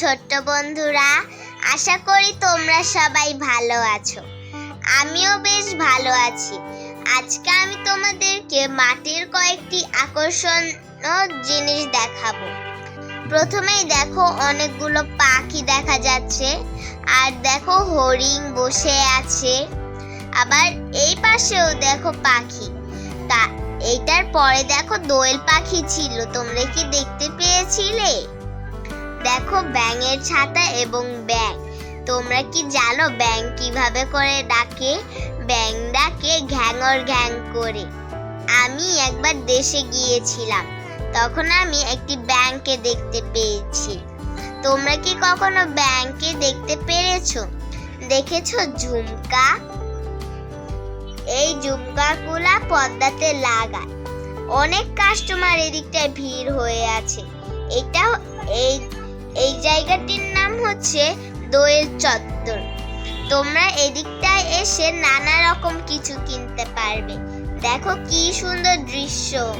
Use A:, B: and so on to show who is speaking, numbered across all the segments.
A: ছোট্ট বন্ধুরা, আশা করি তোমরা সবাই ভালো আছো। আমিও বেশ ভালো আছি। আজকে আমি তোমাদেরকে মাটির কয়েকটি আকর্ষণীয় জিনিস দেখাবো। প্রথমেই দেখো অনেকগুলো পাখি দেখা যাচ্ছে, আর দেখো হরিণ বসে আছে। আবার এই পাশেও দেখো পাখি। তা, এইটার পরে দেখো দোয়েল পাখি ছিল, তোমরা কি দেখতে পেয়েছিলে? দেখো ব্যাঙের ছাতা এবং ব্যাং তোমরা কি জানো ব্যাং কীভাবে করে ডাকে? ব্যাং ডাকে ঘ্যাঙর ঘ্যাং করে। আমি একবার দেশে গিয়েছিলাম। তখন আমি একটি ব্যাংকে দেখতে পেয়েছি। তোমরা কি কখনো ব্যাংকে দেখতে পেরেছ? দেখেছ ঝুমকা? এই ঝুমকাগুলা পদ্মাতে লাগায়। অনেক কাস্টমার এদিকটায় ভিড় হয়ে আছে। এটা এই এই জায়গাটির নাম হচ্ছে দোয়েল চত্বর। তোমরা এদিকটায় এসে নানা রকম কিছু কিনতে পারবে। দেখো কি সুন্দর দৃশ্য।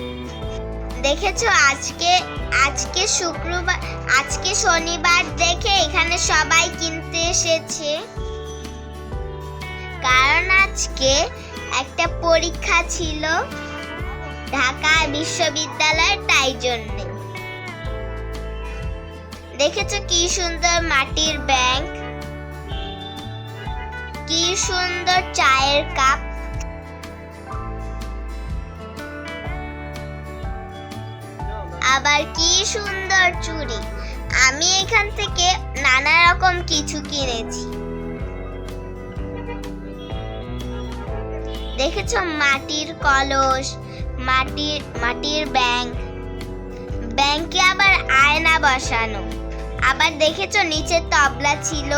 A: দেখেছ? আজকে আজকে শুক্রবার, আজকে শনিবার দেখে এখানে সবাই কিনতে এসেছে। কারণ আজকে একটা পরীক্ষা ছিল ঢাকা বিশ্ববিদ্যালয়ের তাই জন্যে। দেখেছ কি সুন্দর মাটির ব্যাংক? কি সুন্দর চায়ের কাপ? আবার কি সুন্দর চুড়ি। আমি এখান থেকে নানা রকম কিছু কিনেছি। দেখেছ মাটির কলস, মাটির মাটির ব্যাংক। ব্যাংকে আবার আয়না বসানো। আবার দেখেছ নিচে তবলা ছিল?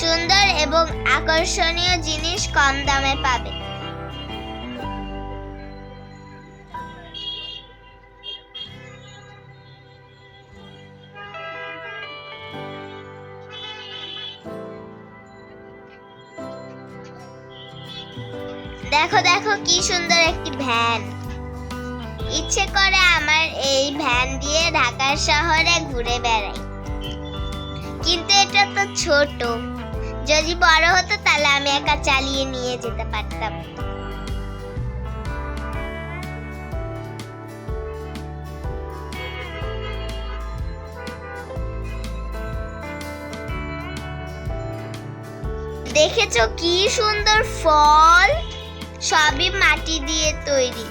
A: সুন্দর এবং আকর্ষণীয় জিনিস কম দামে পাবে। দেখো দেখো কি সুন্দর একটি ভ্যান। ইচ্ছে করে আমার এই ভ্যান দিয়ে ঢাকার শহরে ঘুরে বেড়াই। কিন্তু এটা তো ছোট। যদি বড় হতো, তাহলে আমি একা চালিয়ে নিয়ে যেতে পারতাম। দেখেছ কি সুন্দর ফল? সবই মাটি দিয়ে তৈরি।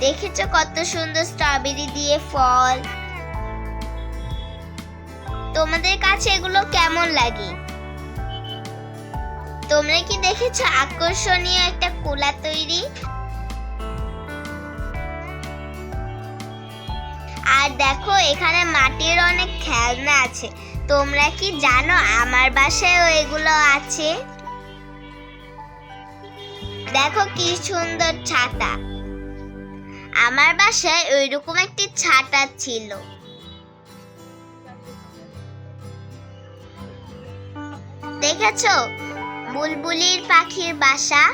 A: দেখেছ কত সুন্দর স্ট্রবেরি দিয়ে ফল। তোমাদের কাছে এগুলো কেমন লাগে? তোমরা কি দেখেছ আকর্ষণীয় একটা কোলা তৈরি? আর দেখো, এখানে মাটির অনেক খেলনা আছে। তোমরা কি জানো আমার বাসায়ও এগুলো আছে? দেখো কি সুন্দর ছাতা। আমার বাসায় ওইরকম একটি ছাতা ছিল। দেখেছ? বুলবুলির পাখির বাসা?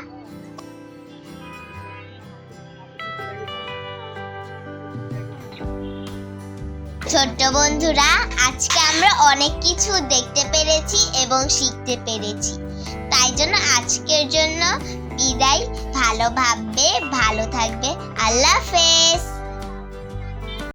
A: ছোট্ট বন্ধুরা, আজকে আমরা অনেক কিছু দেখতে পেরেছি এবং শিখতে পেরেছি। তাই জন্য আজকের জন্য বিদায়। ভালো ভাববে ভালো থাকবে। আল্লাহ হাফেজ।